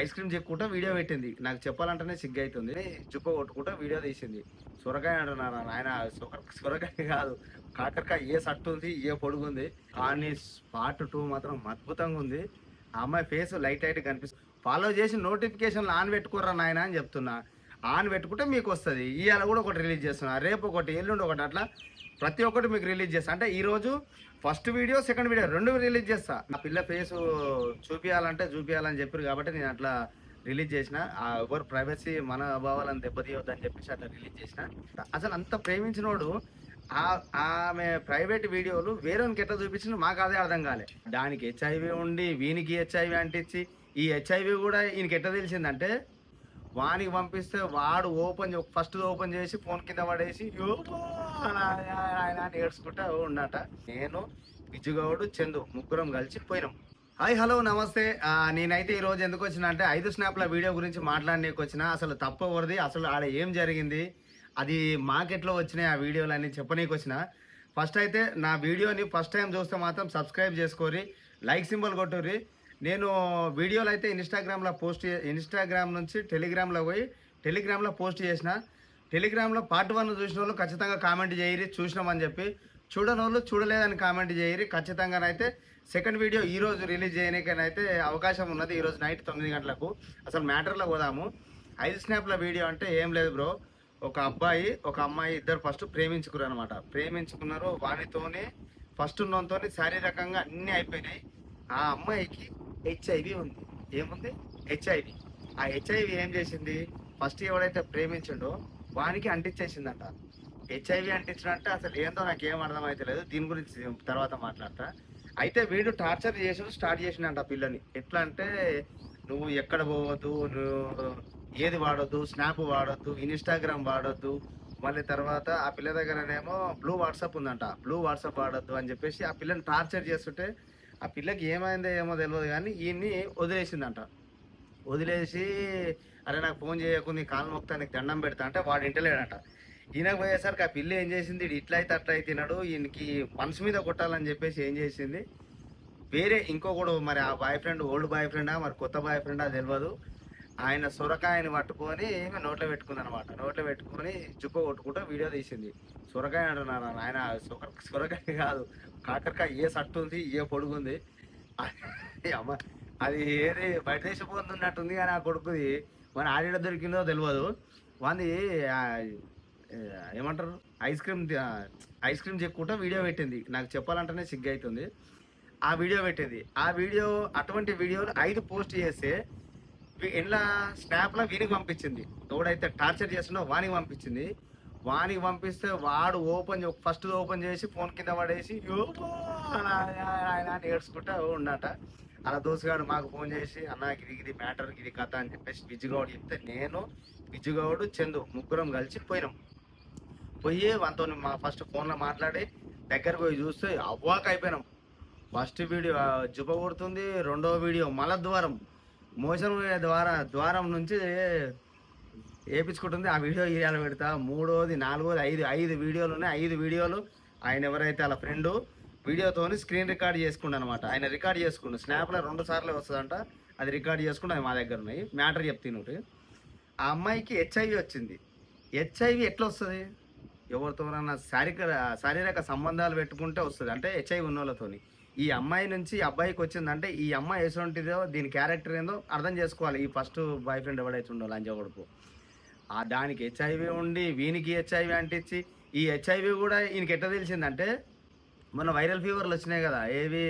Ice cream చెక్కుంటా video పెట్టింది. నాకు చెప్పాలంటేనే సిగ్గు అవుతుంది చుక్క కొట్టుకుంటా వీడియో తీసింది. సొరకాయ అంటున్నారు ఆయన సొరకాయ కాదు. కాకరకాయ ఏ సట్టు ఉంది ఏ పొడుగు ఉంది. కానీ పార్ట్ టూ మాత్రం అద్భుతంగా ఉంది. ఆ అమ్మాయి ఫేస్ లైట్ లైట్ కనిపిస్తుంది. ఫాలో చేసి నోటిఫికేషన్లు ఆన్ పెట్టుకోరా నాయన అని చెప్తున్నా. ఆన్ పెట్టుకుంటే మీకు వస్తుంది. ఇవాళ కూడా ఒకటి రిలీజ్ చేస్తున్నా. రేపు ఒకటి ఎల్లుండి ఒకటి అట్లా ప్రతి ఒక్కటి మీకు రిలీజ్ చేస్తా. అంటే ఈరోజు ఫస్ట్ వీడియో సెకండ్ వీడియో రెండు రిలీజ్ చేస్తా. నా పిల్ల ఫేస్ చూపించాలంటే చూపించాలని చెప్పారు కాబట్టి నేను అట్లా రిలీజ్ చేసిన. ఆ ఎవరు ప్రైవసీ మన అభావాలను దెబ్బతీయొద్దని చెప్పేసి అట్లా రిలీజ్ చేసిన. అసలు అంత ప్రేమించినోడు ఆ- ఆమె ప్రైవేట్ వీడియోలు వేరేకి ఎట్లా చూపించిన మాకు అదే అర్థం కాలే. దానికి హెచ్ఐవి ఉండి వీనికి హెచ్ఐవి అంటించి ఈ హెచ్ఐవి కూడా ఈయనకి ఎట్లా తెలిసిందంటే వానికి పంపిస్తే వాడు ఓపెన్ ఫస్ట్ ఓపెన్ చేసి ఫోన్ కింద పడేసి ఆయన- ఆయన ఉన్నట నేను విజుగౌడు చందు ముగ్గురం కలిసి పోయినాం. హాయ్ హలో నమస్తే. నేనైతే ఈ రోజు ఎందుకు వచ్చిన అంటే ఐదు స్నాప్ల వీడియో గురించి మాట్లాడడానికి వచ్చిన. అసలు తప్పవరది అసలు ఆడ ఏం జరిగింది? అది మార్కెట్లో వచ్చినాయి ఆ వీడియోలు అన్ని చెప్పనీకి వచ్చిన. ఫస్ట్ అయితే నా వీడియోని ఫస్ట్ టైం చూస్తే మాత్రం సబ్స్క్రైబ్ చేసుకోరి లైక్ సింబల్ కొట్టుర్రి. నేను వీడియోలు అయితే ఇన్స్టాగ్రామ్లో పోస్ట్ చే- ఇన్స్టాగ్రామ్ నుంచి టెలిగ్రామ్లో పోయి టెలిగ్రామ్లో పోస్ట్ చేసిన. టెలిగ్రామ్లో పార్ట్ వన్ చూసిన వాళ్ళు ఖచ్చితంగా కామెంట్ చేయరి చూసినామని చెప్పి. చూడని వాళ్ళు చూడలేదని కామెంట్ చేయరి ఖచ్చితంగానైతే సెకండ్ వీడియో ఈరోజు రిలీజ్ చేయడానికైతే అవకాశం ఉన్నది. ఈరోజు నైట్ తొమ్మిది గంటలకు అసలు మ్యాటర్లో పోదాము. ఐదు స్నాప్ల వీడియో అంటే ఏం లేదు బ్రో. ఒక అబ్బాయి ఒక అమ్మాయి ఇద్దరు ఫస్ట్ ప్రేమించుకున్నారు అనమాట ప్రేమించుకున్నారు వానితోనే ఫస్ట్ ఉన్నతో శారీరకంగా అన్నీ అయిపోయినాయి. ఆ అమ్మాయికి హెచ్ఐవి ఉంది. ఏముంది? హెచ్ఐవి ఆ హెచ్ఐవి ఏం చేసింది? ఫస్ట్ ఎవడైతే ప్రేమించిండో వానికి అంటించేసిందంట. హెచ్ఐవి అంటించడంటే అసలు ఏందో నాకు ఏం అర్థం లేదు. దీని గురించి తర్వాత మాట్లాడతా. అయితే వీడు టార్చర్ చేసి స్టార్ట్ చేసిండంట ఆ పిల్లని. ఎట్లా అంటే నువ్వు ఎక్కడ పోవద్దు నువ్వు ఏది వాడొద్దు స్నాప్ వాడొద్దు ఇన్స్టాగ్రామ్ వాడొద్దు. మళ్ళీ తర్వాత ఆ పిల్ల దగ్గరనేమో బ్లూ వాట్సాప్ ఉందంట. బ్లూ వాట్సాప్ వాడొద్దు అని చెప్పేసి ఆ పిల్లని టార్చర్ చేస్తుంటే ఆ పిల్లకి ఏమైందో ఏమో తెలియదు కానీ ఈయన్ని వదిలేసిందంట. వదిలేసి అరే నాకు ఫోన్ చేయకు నీ కాలు మొక్తా నీకు దండం పెడతా అంటే వాడు ఇంటలేడంట ఈయనకు పోయేసరికి ఆ పిల్ల ఏం చేసింది? ఇట్లా అయితే అట్లా అయితే తిన్నాడు ఈయనకి మనసు మీద కొట్టాలని చెప్పేసి ఏం చేసింది? వేరే ఇంకొకడు మరి ఆ బాయ్ ఫ్రెండ్ ఓల్డ్ బాయ్ ఫ్రెండా మరి కొత్త బాయ్ ఫ్రెండా తెలియదు ఆయన సొరకాయని పట్టుకొని నోట్లో పెట్టుకుంది అనమాట నోట్లో పెట్టుకొని చుక్క కొట్టుకుంటూ వీడియో తీసింది. సొరకాయ అంటున్నారు ఆయన సొరకాయ కాదు. కాకరకాయ ఏ సట్టు ఉంది ఏ పొడుగు ఉంది? అది అమ్మ అది ఏది బయట దేశం ఉన్నట్టుంది కానీ ఆ కొడుకుది మరి ఆడిడ దొరికిందో తెలియదు వాంది ఏమంటారు? ఐస్ క్రీమ్ ఐస్ క్రీమ్ చెక్కుంటా వీడియో పెట్టింది. నాకు చెప్పాలంటేనే సిగ్గు అవుతుంది ఆ వీడియో పెట్టింది. ఆ వీడియో అటువంటి వీడియోలు ఐదు పోస్ట్ చేస్తే వీ- ఇంట్లో స్నాప్లో వీనికి పంపించింది. ఎవడైతే టార్చర్ చేస్తున్నా వానికి పంపించింది. వానికి పంపిస్తే వాడు ఓపెన్ ఫస్ట్ ఓపెన్ చేసి ఫోన్ కింద పడేసి ఆయన ఏడ్చుకుంటా ఉండట. అలా దోసుగాడు మాకు ఫోన్ చేసి అన్న ఇది ఇది మ్యాటర్ ఇది కథ అని చెప్పేసి విజుగౌడ్ చెప్తే నేను విజుగౌడు చందు ముగ్గురం కలిసి పోయినాం. పోయి వాళ్ళతో మా ఫస్ట్ ఫోన్లో మాట్లాడి దగ్గరకు పోయి చూస్తే అవ్వాక అయిపోయినాం. ఫస్ట్ వీడియో ఆ, జుప కొడుతుంది రెండో వీడియో మల ద్వారం మోషన్ ద్వారా ద్వారం నుంచి వేపించుకుంటుంది ఆ వీడియో ఇవాళ పెడతా. మూడోది నాలుగోది ఐదు ఐదు వీడియోలు ఉన్నాయి. ఐదు వీడియోలు ఆయన ఎవరైతే వాళ్ళ ఫ్రెండు వీడియోతోని స్క్రీన్ రికార్డ్ చేసుకుండు అనమాట ఆయన రికార్డ్ చేసుకుండు. స్నాప్లో రెండు సార్లు వస్తుందంట. అది రికార్డ్ చేసుకుంటూ అది మా దగ్గర ఉన్నాయి. మ్యాటర్ చెప్తున్నాడు ఆ అమ్మాయికి హెచ్ఐవి వచ్చింది. హెచ్ఐవి ఎట్లా వస్తుంది? ఎవరితోనన్నా శారీరక శారీరక సంబంధాలు పెట్టుకుంటే వస్తుంది. అంటే హెచ్ఐవి ఉన్న వాళ్ళతోని ఈ అమ్మాయి నుంచి అబ్బాయికి వచ్చిందంటే ఈ అమ్మాయి ఎటువంటిదో దీని క్యారెక్టర్ ఏందో అర్థం చేసుకోవాలి. ఈ ఫస్ట్ బాయ్ ఫ్రెండ్ ఎవడైతే ఉండో లంచ కొడుకు. ఆ దానికి హెచ్ఐవి ఉండి వీనికి హెచ్ఐవి అంటించి ఈ హెచ్ఐవి కూడా ఈయనకి ఎట్లా తెలిసిందంటే మొన్న వైరల్ ఫీవర్లు వచ్చినాయి కదా ఏవి?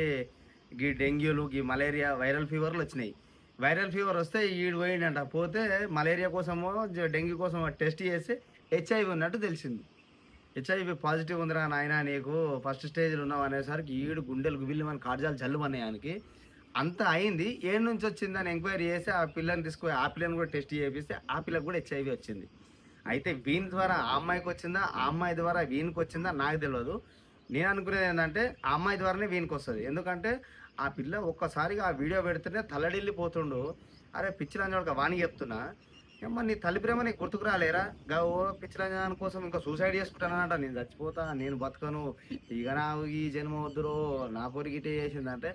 గీ డెంగ్యూలు గీ మలేరియా వైరల్ ఫీవర్లు వచ్చినాయి. వైరల్ ఫీవర్ వస్తే ఈడు పోయిండంట. పోతే మలేరియా కోసమో డెంగ్యూ కోసమో టెస్ట్ చేసి హెచ్ఐవి ఉన్నట్టు తెలిసింది. హెచ్ఐవి పాజిటివ్ ఉందిరా నాయన నీకు ఫస్ట్ స్టేజ్లో ఉన్నావు అనేసరికి ఈడు గుండెలు గుబిల్లి మన కాడ్జాలు జల్లుమన్నాయి ఆయనకి. అంత అయింది. ఏ నుంచి వచ్చిందని ఎంక్వైరీ చేసి ఆ పిల్లని తీసుకుపోయి ఆ పిల్లని కూడా టెస్ట్ చేపిస్తే ఆ పిల్లకు కూడా హెచ్ఐవి వచ్చింది. అయితే వీని ద్వారా ఆ అమ్మాయికి వచ్చిందా? ఆ అమ్మాయి ద్వారా వీనికి వచ్చిందా? నాకు తెలియదు నేను అనుకునేది ఏంటంటే ఆ అమ్మాయి ద్వారానే వీనికి వస్తుంది. ఎందుకంటే ఆ పిల్ల ఒక్కసారిగా ఆ వీడియో పెడితేనే తలడిల్లిపోతుండు అరే పిచ్చి రంజోడక వాణి చెప్తున్నా. ఏమో నీ తల్లి ప్రేమ నీకు గుర్తుకు రాలేరా? గా ఓ పిచ్చిరంజాన్ కోసం ఇంకా సూసైడ్ చేసుకుంటానంట నేను చచ్చిపోతా నేను బతకను. ఇక నా ఈ జన్మ వద్దురో నా పొరిగిటే చేసిందంటే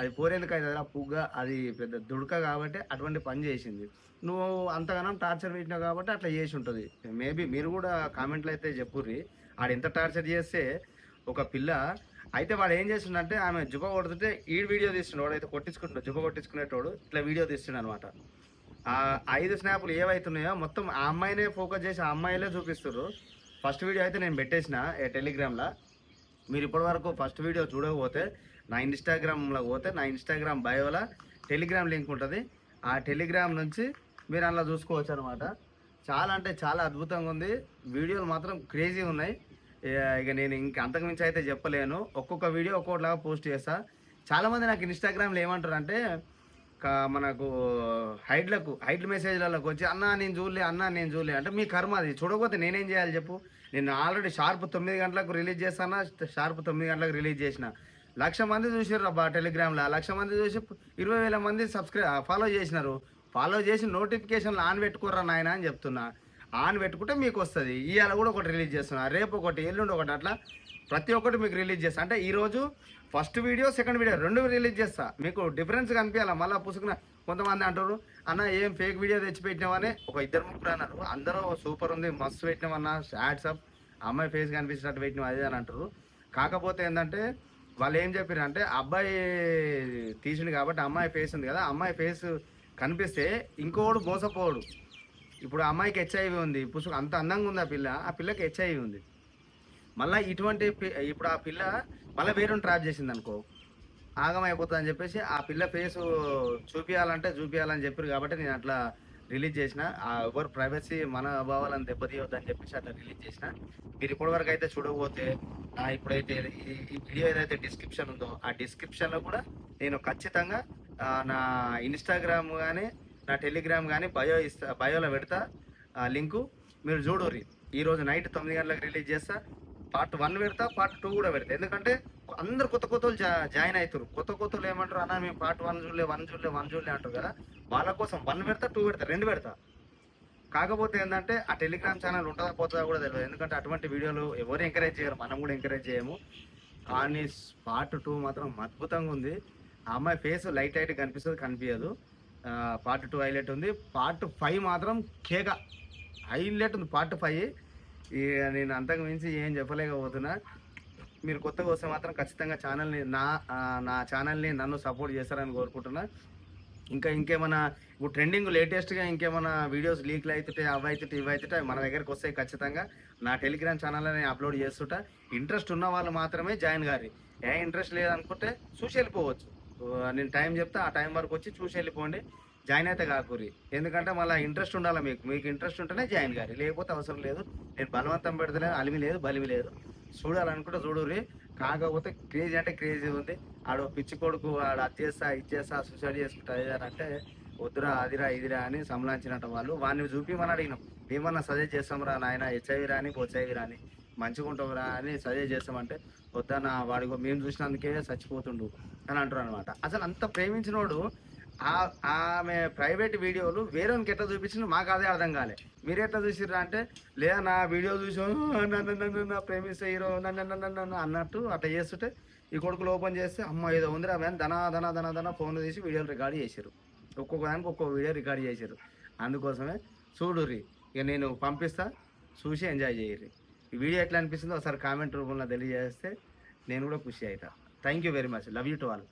అది పోరేందుకు అవుతుందిరా పుగ్గ. అది పెద్ద దుడక కాబట్టి అటువంటి పని చేసింది. నువ్వు అంతగానం టార్చర్ పెట్టినావు కాబట్టి అట్లా చేసి ఉంటుంది. మేబీ మీరు కూడా కామెంట్లు అయితే చెప్పుర్రి. ఆడు ఎంత టార్చర్ చేస్తే ఒక పిల్ల అయితే వాడు ఏం చేస్తుండంటే ఆమె జుబ కొడుతుంటే ఈ వీడియో తీస్తుండే. వాడైతే కొట్టించుకుంటున్నాడు జుబ కొట్టించుకునేటోడు ఇట్లా వీడియో తీస్తుండే అనమాట ఆ ఐదు స్నాపులు ఏవైతున్నాయో మొత్తం ఆ అమ్మాయినే ఫోకస్ చేసి ఆ అమ్మాయిలే చూపిస్తారు ఫస్ట్ వీడియో అయితే నేను పెట్టేసిన టెలిగ్రామ్లో మీరు ఇప్పటి వరకు ఫస్ట్ వీడియో చూడకపోతే నా ఇన్స్టాగ్రామ్లో పోతే నా ఇన్స్టాగ్రామ్ బయోలో టెలిగ్రామ్ లింక్ ఉంటుంది. ఆ టెలిగ్రామ్ నుంచి మీరు అందులో చూసుకోవచ్చు అనమాట చాలా అంటే చాలా అద్భుతంగా ఉంది. వీడియోలు మాత్రం క్రేజీ ఉన్నాయి. ఇక- నేను ఇంక అంతకుమించి అయితే చెప్పలేను. ఒక్కొక్క వీడియో ఒక్కొక్కలాగా పోస్ట్ చేస్తా. చాలామంది నాకు ఇన్స్టాగ్రామ్లో ఏమంటారు అంటే మనకు హైడ్లకు హైడ్ మెసేజ్లకు వచ్చి అన్న నేను చూడలే అన్న నేను చూడలే. అంటే మీ కర్మ అది. చూడకపోతే నేనేం చేయాలి చెప్పు? నేను ఆల్రెడీ షార్ప్ తొమ్మిది గంటలకు రిలీజ్ చేస్తానా? షార్ప్ తొమ్మిది గంటలకు రిలీజ్ చేసిన? లక్ష మంది చూసారు అబ్బా టెలిగ్రామ్లో. లక్ష మంది చూసి ఇరవై వేల మంది సబ్స్క్రైబ్ ఫాలో చేసినారు. ఫాలో చేసి నోటిఫికేషన్లు ఆన్ పెట్టుకోర్రా నాయన అని చెప్తున్నా. ఆన్ పెట్టుకుంటే మీకు వస్తుంది. ఇవాళ కూడా ఒకటి రిలీజ్ చేస్తున్నా. రేపు ఒకటి ఎల్లుండి ఒకటి అట్లా ప్రతి ఒక్కటి మీకు రిలీజ్ చేస్తా. అంటే ఈరోజు ఫస్ట్ వీడియో సెకండ్ వీడియో రెండు రిలీజ్ చేస్తా. మీకు డిఫరెన్స్ కనిపించాలా? మళ్ళీ పుసుకున్న కొంతమంది అంటారు అన్న ఏం ఫేక్ వీడియో తెచ్చి పెట్టినామని ఒక ఇద్దరు ముగ్గురు అన్నారు. అందరూ సూపర్ ఉంది మస్తు పెట్టినామన్న వాట్సాప్ అమ్మాయి ఫేస్ కనిపించినట్టు పెట్టినాం అదే అని అంటారు. కాకపోతే ఏంటంటే వాళ్ళు ఏం చెప్పారు అంటే అబ్బాయి తీసిండు కాబట్టి అమ్మాయి ఫేస్ ఉంది కదా అమ్మాయి ఫేస్ కనిపిస్తే ఇంకోడు మోసపోడు. ఇప్పుడు అమ్మాయికి హెచ్ఐవి ఉంది పుసుకు అంత అందంగా ఉంది ఆ పిల్ల ఆ పిల్లకి హెచ్ఐవి ఉంది. మళ్ళీ ఇటువంటి పి- ఇప్పుడు ఆ పిల్ల మళ్ళీ వేరే ట్రాప్ చేసింది అనుకో ఆగమైపోతుంది అని చెప్పేసి ఆ పిల్ల ఫేస్ చూపించాలంటే చూపించాలని చెప్పారు కాబట్టి నేను అట్లా రిలీజ్ చేసిన. ఆ ఎవరు ప్రైవసీ మన భావాలను దెబ్బతీయొద్దని చెప్పేసి అట్లా రిలీజ్ చేసిన. మీరు ఇప్పటి వరకు అయితే చూడకపోతే నా ఇప్పుడైతే ఈ వీడియో ఏదైతే డిస్క్రిప్షన్ ఉందో ఆ డిస్క్రిప్షన్లో కూడా నేను ఖచ్చితంగా నా ఇన్స్టాగ్రామ్ కానీ నా టెలిగ్రామ్ కానీ బయో ఇస్తా బయోలో పెడతా లింకు మీరు చూడరు ఈరోజు నైట్ తొమ్మిది గంటలకు రిలీజ్ చేస్తా. పార్ట్ వన్ పెడతా పార్ట్ టూ కూడా పెడతా. ఎందుకంటే అందరు కొత్త కొత్త వాళ్ళు జాయిన్ అవుతారు కొత్త కొత్త వాళ్ళు ఏమంటారు అన్న మేము పార్ట్ వన్ చూడలే వన్ చూడలే వన్ చూడలే అంటారు కదా. వాళ్ళ కోసం వన్ పెడతా టూ పెడతా రెండు పెడతా. కాకపోతే ఏంటంటే ఆ టెలిగ్రామ్ ఛానల్ ఉంటుందా పోతుందా కూడా తెలియదు. ఎందుకంటే అటువంటి వీడియోలు ఎవరు ఎంకరేజ్ చేయరు మనం కూడా ఎంకరేజ్ చేయము. కానీ పార్ట్ టూ మాత్రం అద్భుతంగా ఉంది. ఆ అమ్మాయి ఫేస్ లైట్ లైట్ కనిపిస్తుంది కనిపించదు. పార్ట్ టూ హైలైట్ ఉంది. పార్ట్ ఫైవ్ మాత్రం కేక. హైలైట్ ఉంది పార్ట్ ఫైవ్. ఇక నేను అంతకు మించి ఏం చెప్పలేకపోతున్నా. మీరు కొత్తగా వస్తే మాత్రం ఖచ్చితంగా ఛానల్ని నా నా ఛానల్ని నన్ను సపోర్ట్ చేస్తారని కోరుకుంటున్నా. ఇంకా ఇంకేమైనా ఇప్పుడు ట్రెండింగ్ లేటెస్ట్గా ఇంకేమైనా వీడియోస్ లీక్లు అవుతుంటే అవి అవుతుంటే ఇవి అవుతుంటే మన దగ్గరికి వస్తాయి ఖచ్చితంగా. నా టెలిగ్రామ్ ఛానల్లో నేను అప్లోడ్ చేస్తుంటా. ఇంట్రెస్ట్ ఉన్న వాళ్ళు మాత్రమే జాయిన్ గారి ఏ ఇంట్రెస్ట్ లేదనుకుంటే చూసి వెళ్ళిపోవచ్చు. నేను టైం చెప్తే ఆ టైం వరకు వచ్చి చూసి వెళ్ళిపోండి. జాయిన్ అయితే కాకూరి. ఎందుకంటే మళ్ళీ ఇంట్రెస్ట్ ఉండాలి మీకు. మీకు ఇంట్రెస్ట్ ఉంటేనే జాయిన్ గారి. లేకపోతే అవసరం లేదు. నేను బలవంతం పెడతలేదు అలిమి లేదు బలిమి లేదు. చూడాలనుకుంటే చూడుర్రి. కాకపోతే క్రేజీ అంటే క్రేజీ ఉంది. ఆడు పిచ్చి కొడుకు ఆడు అది చేస్తా ఇది చేస్తా సూసైడ్ చేసుకుంటా అది అంటే వద్దురా అదిరా ఇదిరా అని సంలాంచినట్టు వాళ్ళు. వాడిని చూపిమని అడిగినాం. ఏమన్నా సజెస్ట్ చేస్తాంరా నాయన హెచ్ఐవి రాని హెచ్ఐవి రాని మంచిగా ఉంటావురా అని సజెస్ట్ చేస్తామంటే వద్దన్న వాడికి మేము చూసినందుకే చచ్చిపోతుండు అని అంటారు అనమాట అసలు అంత ప్రేమించినోడు ఆమె ప్రైవేట్ వీడియోలు వేరేకి ఎట్లా చూపించిన మాకు అదే అర్థం కాలే. మీరు ఎట్లా చూసిర్రా అంటే లేదా నా వీడియో చూసాను నన్ను నన్ను నా ప్రేమిస్తే హీరో నన్ను నన్ను నన్ను నన్ను అన్నట్టు అట్లా చేస్తుంటే ఈ కొడుకులు ఓపెన్ చేస్తే అమ్మ ఏదో ఉందిరా మేము ధన ధన ధన ధన ఫోన్లో తీసి వీడియోలు రికార్డ్ చేశారు ఒక్కొక్క దానికి ఒక్కొక్క వీడియో రికార్డ్ చేశారు అందుకోసమే చూడుర్రి ఇక నేను పంపిస్తా చూసి ఎంజాయ్ చేయర్రి ఈ వీడియో ఎట్లా అనిపిస్తుందో ఒకసారి కామెంట్ రూపంలో తెలియజేస్తే నేను కూడా ఖుషి అవుతా thank you very much love you to all